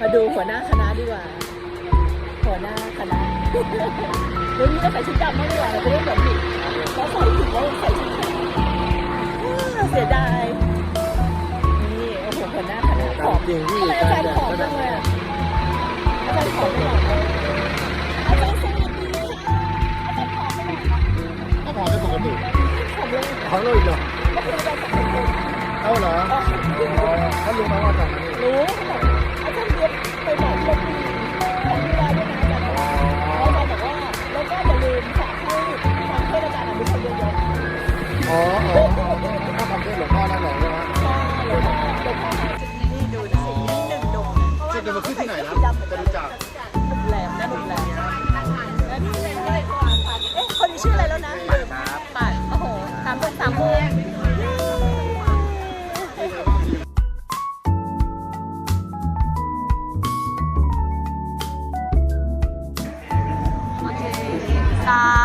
มาดูหัวหน้าคณะดีกว่า หัวหน้าคณะเดี๋ยวนี้เราใส่ชุดดำไม่ได้หรอเราจะได้แบบผิดเราใส่ผิดแล้วใส่ชุดดำอ้าวเสียดายนี่โอ้โหหัวหน้าคณะผอมจริงพี่ทำไมอาจารย์ผอมจังเลยอะอาจารย์ผอมไปหน่อยนะอาจารย์สวัสดีค่ะอาจารย์ผอมไปหน่อยนะก็พอได้ปกติผอมลงเขาเลยเหรอก็คืออาจารย์สองคนเขาเหรอเขารู้ไหมว่าตอนนั้นรู้แบ อ๋ออ๋อถ้าทำด้หลวงพ่อนั่นหรอใช่ไหมนี่ดูนะสินี่หนึ่งดงจะจะมาขึ้นที่ไหนนะจะรู้จักแหลมนะหนุ่มแหลมแล้วนี่เลยนี่เลยเอ๊ะคนนี้ชื่ออะไรแล้วนะปัดโอ้โหสามคนสามมุมสา